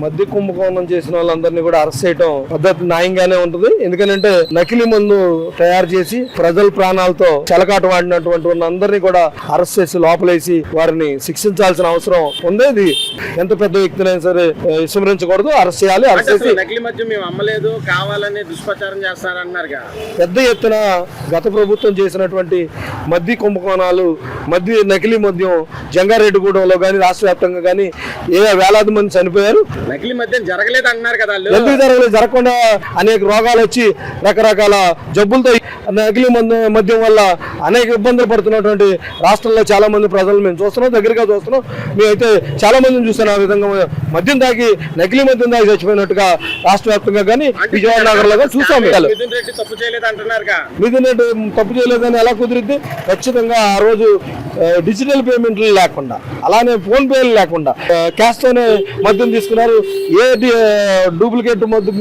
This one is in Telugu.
మద్య కుంభకోణం చేసిన వాళ్ళందరినీ కూడా అరెస్ట్ చేయడం పద్ధతి న్యాయంగానే ఉంటుంది. ఎందుకంటే నకిలీ మందు తయారు చేసి ప్రజల ప్రాణాలతో చెలకాట వాడినటువంటి వాళ్ళందరినీ కూడా అరెస్ట్ చేసి లోపలేసి వారిని శిక్షించాల్సిన అవసరం ఉంది ఇది ఎంత పెద్ద వ్యక్తినైనా సరే విస్మరించకూడదు. అరెస్ట్ చేయాలి. అరెస్ట్ చేసి నకిలీ మద్యం మేము అమ్మలేదు కావాలని దుష్ప్రచారం చేస్తారన్నారుగా పెద్ద ఎత్తున గత ప్రభుత్వం చేసినటువంటి మద్య కుంభకోణాలు మద్య నకిలీ మద్యం జంగారెడ్డిగూడెంలో కానీ రాష్ట్ర వ్యాప్తంగా కానీ ఏ వేలాది మంది చనిపోయారు నకిలీ మద్యం జరగలేదు అంటున్నారు కదా ఎందుకు జరగలేదు? జరగకుండా అనేక రోగాలు వచ్చి రకరకాల జబ్బులతో నకిలీ మందు మద్యం వల్ల అనేక ఇబ్బందులు పడుతున్నటువంటి రాష్ట్రంలో చాలా మంది ప్రజలు మేము చూస్తున్నాం దగ్గరగా చూస్తున్నాం. మేమైతే చాలా మందిని చూస్తాను ఆ విధంగా మద్యం తాగి నకిలీ మద్యం తాగి చచ్చిపోయినట్టుగా రాష్ట్ర వ్యాప్తంగా కానీ విజయవాడ నగరంలో కానీ చూసాం. మిథున్ రెడ్డి తప్పు చేయలేదని ఎలా కుదిరిద్ది? ఖచ్చితంగా ఆ రోజు డిజిటల్ పేమెంట్లు లేకుండా అలానే ఫోన్ పేలు లేకుండా క్యాష్తోనే మద్యం తీసుకున్నారు. ఏ డూప్లికేట్ మద్యం